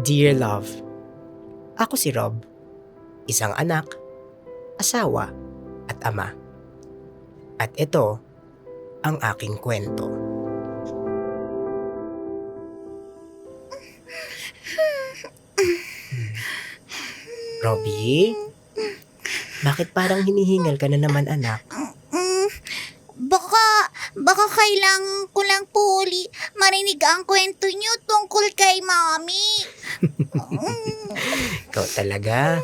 Dear Love, Ako si Rob, isang anak, asawa, at ama. At ito ang aking kwento. Robbie? Bakit parang hinihingal ka na naman anak? Baka, kailangan ko lang po uli marinig ang kwento niyo tungkol kay Mami. Ikaw talaga.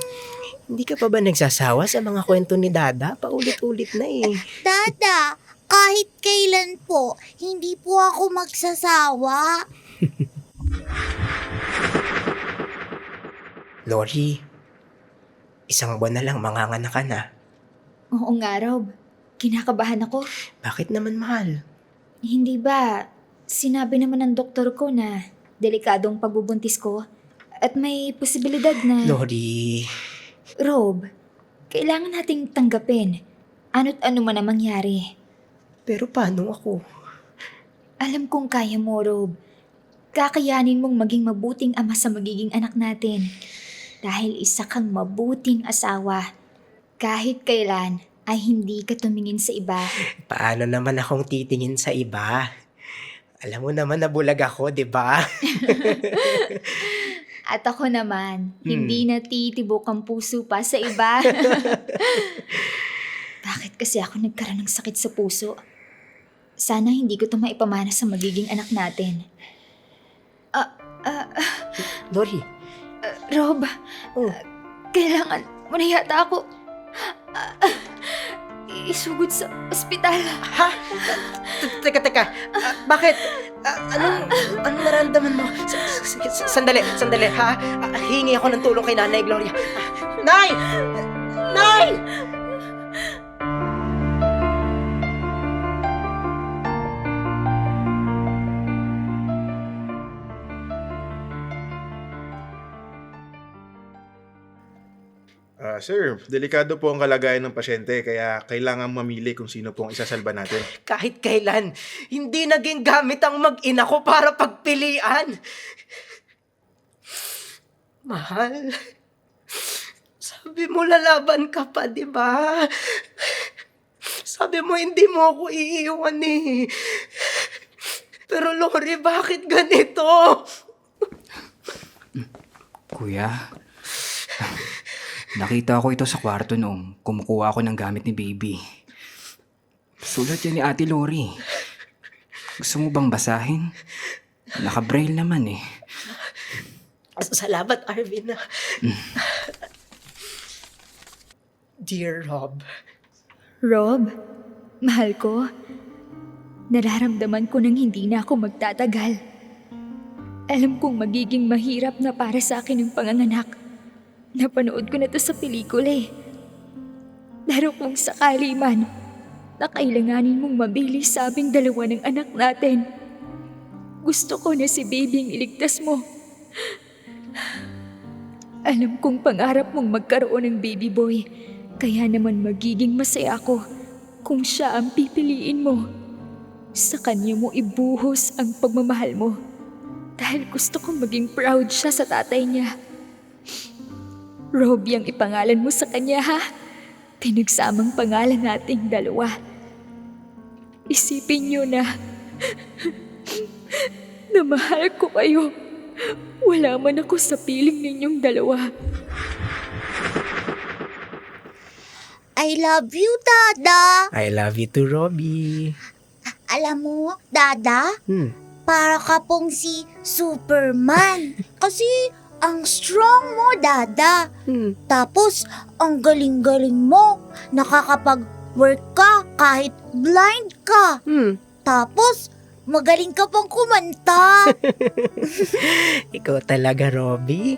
Hindi ka pa ba nagsasawa sa mga kwento ni Dada? Paulit-ulit na eh. Dada, kahit kailan po, hindi po ako magsasawa. Lori, isang buwan na lang manganganak ka na. Oo nga, Rob. Kinakabahan ako. Bakit naman mahal? Hindi ba, sinabi naman ng doktor ko na delikadong pagbubuntis ko at may posibilidad na... Lori, Rob, kailangan nating tanggapin ano't ano man ang mangyari. pero paano ako? Alam kong kaya mo, Rob. Kakayanin mong maging mabuting ama sa magiging anak natin. Dahil isa kang mabuting asawa. Kahit kailan ay hindi ka tumingin sa iba. Paano naman akong titingin sa iba? Alam mo naman na bulag ako, di ba? At ako naman, Hmm. hindi natitibok ang puso pa sa iba. Bakit kasi ako nagkaroon ng sakit sa puso? Sana hindi ko ito maipamana sa magiging anak natin. Ah, ah, Lori, Rob, Oh. ah, kailangan mo na yata ako ah, ah, isugod sa ospital. ha? Teka, teka. Ah, bakit? Ah, anong, anong naramdaman mo? S- s- s- Sandali, sandali, ha? Ah, hingi ako ng tulong kay Nanay Gloria. Ah, Nay! Nay! Ah, sir, delikado po ang kalagayan ng pasyente kaya kailangan mamili kung sino po ang isasalba natin. Kahit kailan, hindi naging gamit ang mag-ina ko para pagpilian. Mahal, sabi mo lalaban ka pa, di ba? Sabi mo hindi mo ako iiwan eh. Pero Lori, bakit ganito? Kuya, nakita ko ito sa kwarto noong kumukuha ako ng gamit ni baby. Sulat yan ni Ate Lori. Gusto mo bang basahin? Naka-braille naman eh. Salamat, Arvin. Dear Rob, Rob, mahal ko. Nararamdaman ko nang hindi na ako magtatagal. Alam kong magiging mahirap na para sa akin ang panganganak. Napanood ko na to sa pelikula eh. Pero kung sakali man, na kailanganin mong mabili sa aming dalawa ng anak natin, gusto ko na si baby ang iligtas mo. Alam kong pangarap mong magkaroon ng baby boy, kaya naman magiging masaya ako kung siya ang pipiliin mo. Sa kanya mo ibuhos ang pagmamahal mo. Dahil gusto kong maging proud siya sa tatay niya. Robbie ang ipangalan mo sa kanya ha. Pinagsamang pangalan nating dalawa. Isipin niyo na na mahal ko kayo. Wala man ako sa piling ninyong dalawa. I love you, Dada. I love you too, Robbie. Alam mo, Dada, Hmm. para ka pong si Superman. Kasi ang strong mo, Dada. Hmm. Tapos, ang galing-galing mo. Nakakapag-work ka kahit blind ka. Hmm. Tapos, magaling ka pang kumanta. Ikaw talaga, Robbie.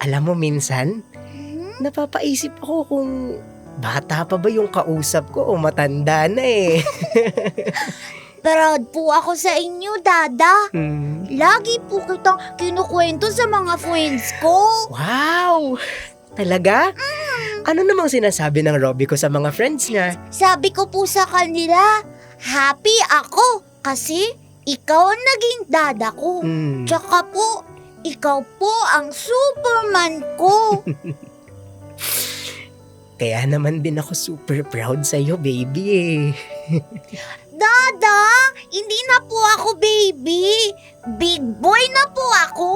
Alam mo, minsan, Hmm? napapaisip ako kung bata pa ba yung kausap ko o matanda na eh. Proud po ako sa inyo, Dada. Hmm. Lagi po kitang kinukwento sa mga friends ko. Wow! Talaga? Ano namang sinasabi ng Robbie ko sa mga friends niya? Sabi ko po sa kanila, happy ako kasi ikaw ang naging dada ko. Hmm. Tsaka po, ikaw po ang Superman ko. Kaya naman din ako super proud sa'yo, baby eh. Hindi na po ako baby. Big boy na po ako.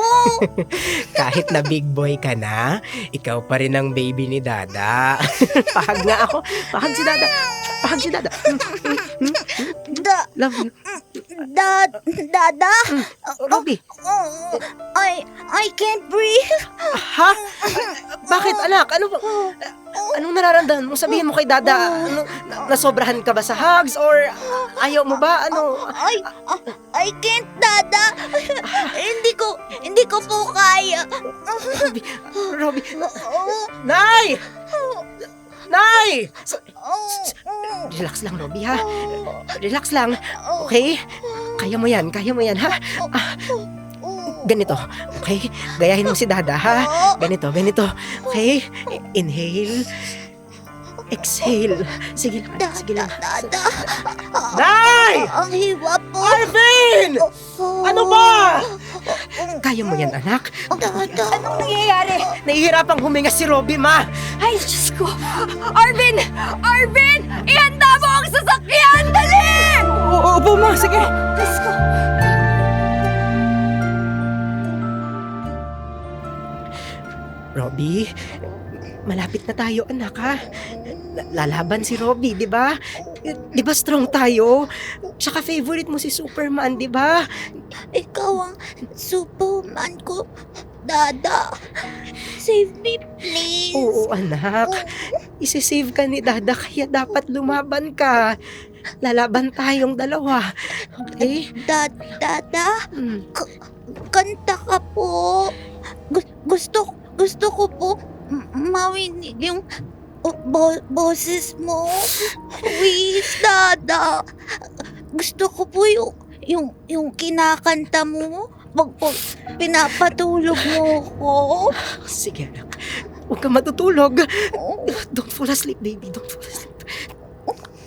Kahit na big boy ka na, ikaw pa rin ang baby ni Dada. Pahag nga ako. Pahag si Dada. Pahag si Dada. Love you. da, dada. Robby. Oh, I, I can't breathe. Ha? Bakit anak? Ano ba? Anong nararamdaman mo? Sabihin mo kay Dada, ano, na- nasobrahan ka ba sa hugs? Or ayaw mo ba? Ano? I, I can't, dada. hindi ko, hindi ko po kaya. Robby, Robby. Oh, Nay! Nay! Relax lang, Robby, ha? Relax lang, okay? Kaya mo yan, kaya mo yan, ha? Ah, ganito, okay? Gayahin mo si Dada, ha? Ganito, ganito. Okay? Inhale. Exhale. Sige lang, anak, sige lang. Dada, Nay! ang hiwa po. Arvin! Ano ba? Kaya mo yan, anak. Anong nangyayari? Nahihirapang huminga si Robby, ma. Ay, Diyos ko! Arvin! Arvin! Ihanda mo ang sasakyan! Dali! Oo, opo, ma. Sige. Diyos ko! Robby, malapit na tayo, anak, ha? Lalaban si Robby, di ba? Di ba strong tayo? Tsaka favorite mo si Superman, di ba? Ikaw ang Superman ko. Dada, save me please. Oo, anak. Isisave ka ni Dada, kaya dapat lumaban ka. Lalaban tayong dalawa. Okay? Da, dada, Hmm. kanta ka po. Gu- gusto, gusto ko po m- mawinig yung o- bo- boses mo. Please, dada. Gusto ko po yung, yung, yung kinakanta mo. Pag, pag pinapatulog mo ko. Sige, anak. Huwag ka matutulog. Oh, Don't fall asleep, baby. Don't fall asleep.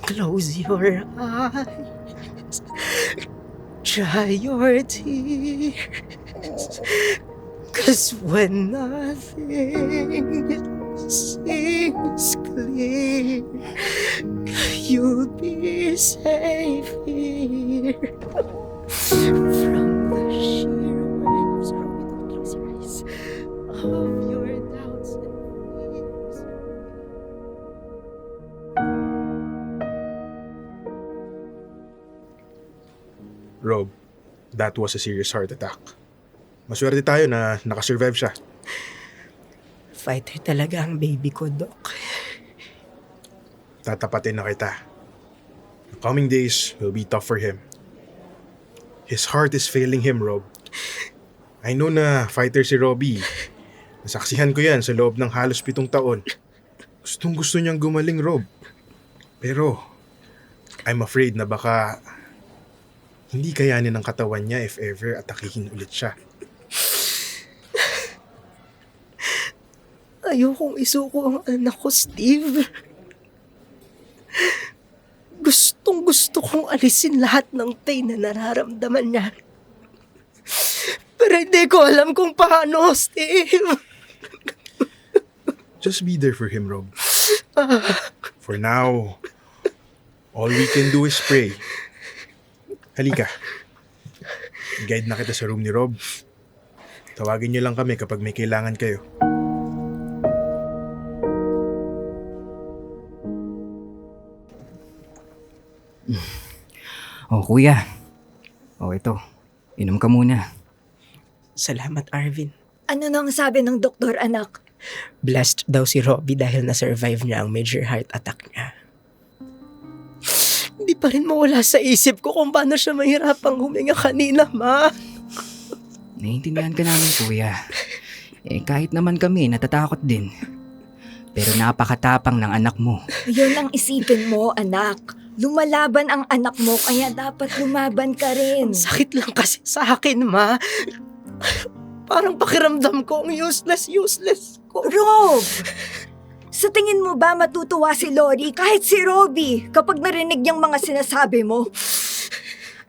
Close your eyes. Dry your tears. Cause when nothing seems clear, you'll be safe here. From the sheer waves, your eyes. Of your doubts and fears. Rob, that was a serious heart attack. Maswerte tayo na nakasurvive siya. Fighter talaga ang baby ko, Doc. Tatapatin na kita. The coming days will be tough for him. His heart is failing him, Rob. I know na fighter si Robbie. Nasaksihan ko yan sa loob ng halos pitong taon. Gustong gusto niyang gumaling, Rob. Pero, I'm afraid na baka hindi kayanin ng katawan niya if ever atakihin ulit siya. Ayokong isuko ang anak ko, Steve. Gustong gusto kong alisin lahat ng pain na nararamdaman niya. Pero hindi ko alam kung paano, Steve. Just be there for him, Rob. For now, all we can do is pray. Halika. Guide na kita sa room ni Rob. Tawagin niyo lang kami kapag may kailangan kayo. Oh, kuya. Oh, ito. Inom ka muna. Salamat, Arvin. Ano nang sabi ng doktor, anak? Blessed daw si Robbie dahil na-survive niya ang major heart attack niya. Hindi pa rin mawala sa isip ko kung paano siya mahirapang huminga kanina, ma. Naiintindihan ka namin, kuya. Eh, kahit naman kami, natatakot din. Pero napakatapang ng anak mo. Yun ang isipin mo, anak. Lumalaban ang anak mo, kaya dapat lumaban ka rin. Sakit lang kasi sa akin, ma. Parang pakiramdam ko ang useless, useless ko. Rob! Sa tingin mo ba matutuwa si Lori kahit si Robbie kapag narinig niyang mga sinasabi mo?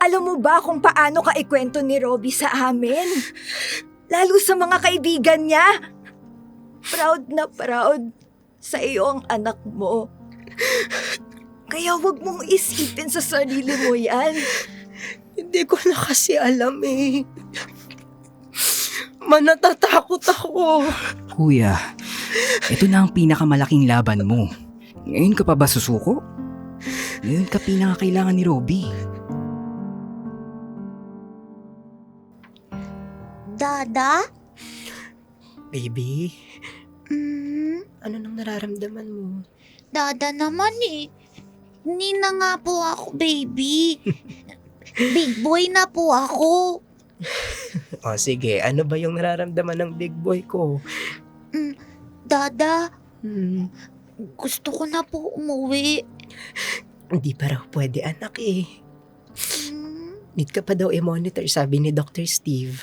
Alam mo ba kung paano ka ikwento ni Robbie sa amin? lalo sa mga kaibigan niya. Proud na proud sa iyo ang anak mo. Kaya wag mong isipin sa sarili mo yan. Hindi ko na kasi alam eh. Manatatakot ako. Kuya, ito na ang pinakamalaking laban mo. Ngayon ka pa ba susuko? Ngayon ka pinakakailangan ni Robby. Dada? Baby, Mm, ano nang nararamdaman mo? dada naman eh. Hindi na nga po ako, baby. Big boy na po ako. O sige, ano ba yung nararamdaman ng big boy ko? Dada, Hmm, gusto ko na po umuwi. hindi pa raw pwede anak eh. Mm, Need ka pa daw i-monitor, sabi ni Dr. Steve.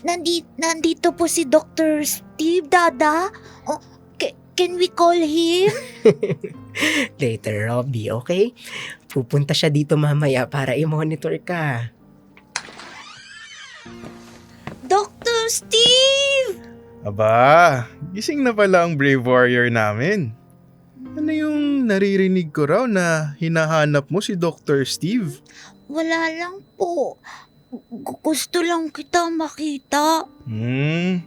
nandi, nandito po si Dr. Steve, Dada. Ca- can we call him? Later, Robbie, okay? Pupunta siya dito mamaya para i-monitor ka. Dr. Steve! Aba, gising na pala ang brave warrior namin. Ano yung naririnig ko raw na hinahanap mo si Dr. Steve? Wala lang po. Gu- gusto lang kita makita. Hmm,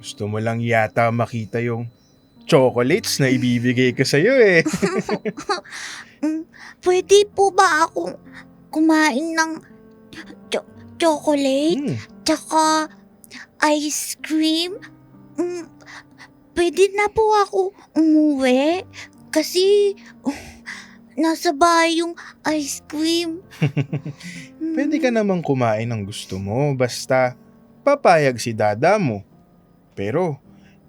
gusto mo lang yata makita yung chocolates na ibibigay ko sa'yo eh. Pwede po ba akong kumain ng cho- chocolate? Hmm, Tsaka ice cream? Mm, pwede na po ako umuwi? Kasi uh, nasa bahay yung ice cream. Pwede ka namang kumain ng gusto mo basta papayag si dada mo. Pero,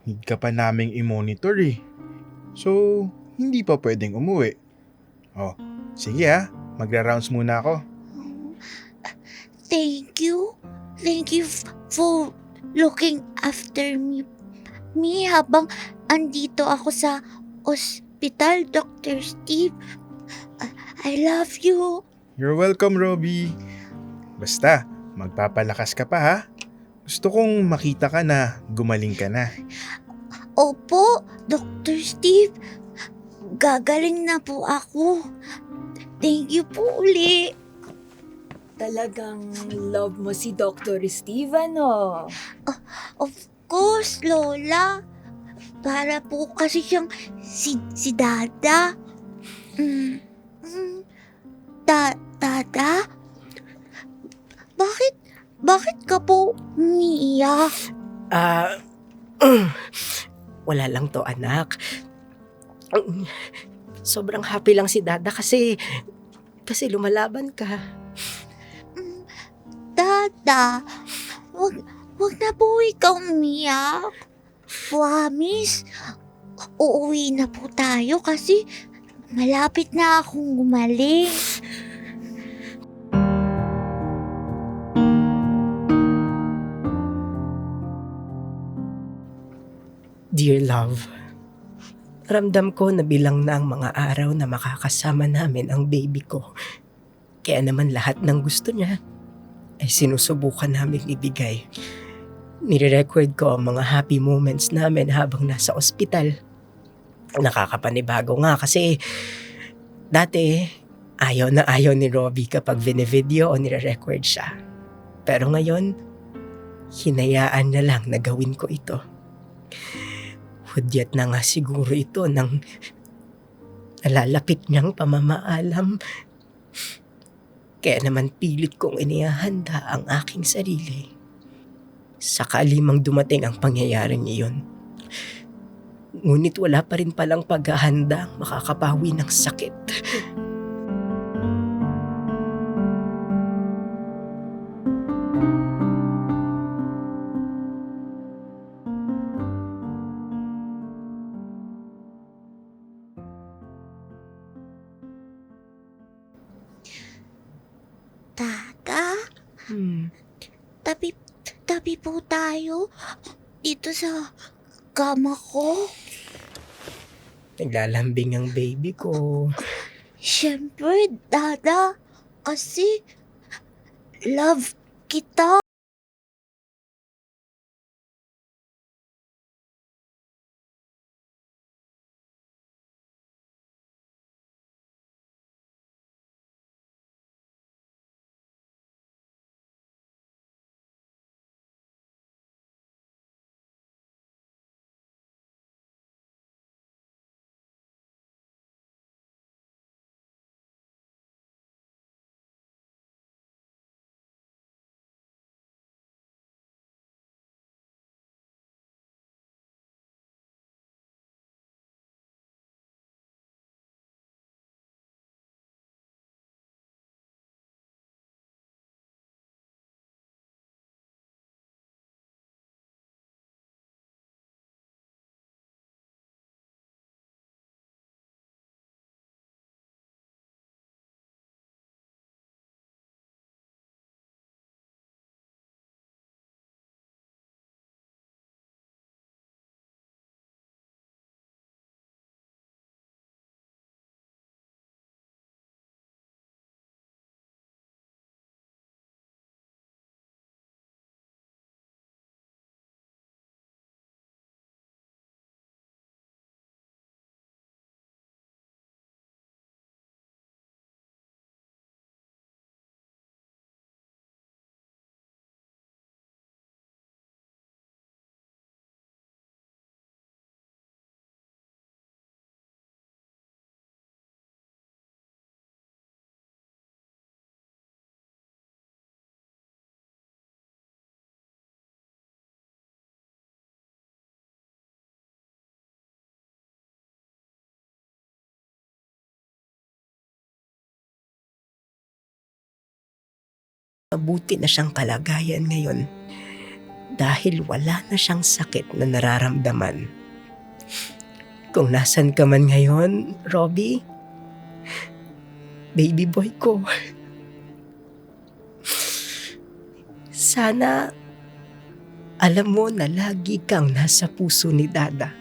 need ka pa naming i-monitor eh. So, hindi pa pwedeng umuwi. Oh, sige ah, magra-rounds muna ako. Thank you. Thank you for looking after me. Me habang andito ako sa ospital, Dr. Steve. I- love you. You're welcome, Robby. Basta, magpapalakas ka pa ha. Gusto kong makita ka na gumaling ka na. Opo, Dr. Steve. Gagaling na po ako. Thank you po uli. Talagang love mo si Dr. Steve, ano? Of course, Lola. Para po kasi siyang si, si Dada. Mm, mm, da, Dada? Bakit, bakit ka po umiiyak? Ah, wala lang to anak. Sobrang happy lang si Dada kasi, kasi lumalaban ka. Dada, wag, wag na po ikaw umiyak. Promise, uuwi na po tayo kasi malapit na akong gumaling. Dear love, ramdam ko na bilang na ang mga araw na makakasama namin ang baby ko. Kaya naman lahat ng gusto niya ay sinusubukan namin ibigay. Nire-record ko ang mga happy moments namin habang nasa ospital. Nakakapanibago nga kasi dati ayaw na ayaw ni Robbie kapag vine-video o nire-record siya. Pero ngayon, hinayaan na lang na gawin ko ito. Hudyat na nga siguro ito ng nalalapit niyang pamamaalam. Kaya naman pilit kong inihahanda ang aking sarili. Sakali mang dumating ang pangyayaring iyon. Ngunit wala pa rin palang paghahanda makakapawi ng sakit. Hmm. tabi, tabi po tayo dito sa kama ko. Naglalambing ang baby ko. Siyempre, Dada, kasi love kita. Mabuti na siyang kalagayan ngayon dahil wala na siyang sakit na nararamdaman. Kung nasan ka man ngayon, Robbie, baby boy ko, sana alam mo na lagi kang nasa puso ni Dada.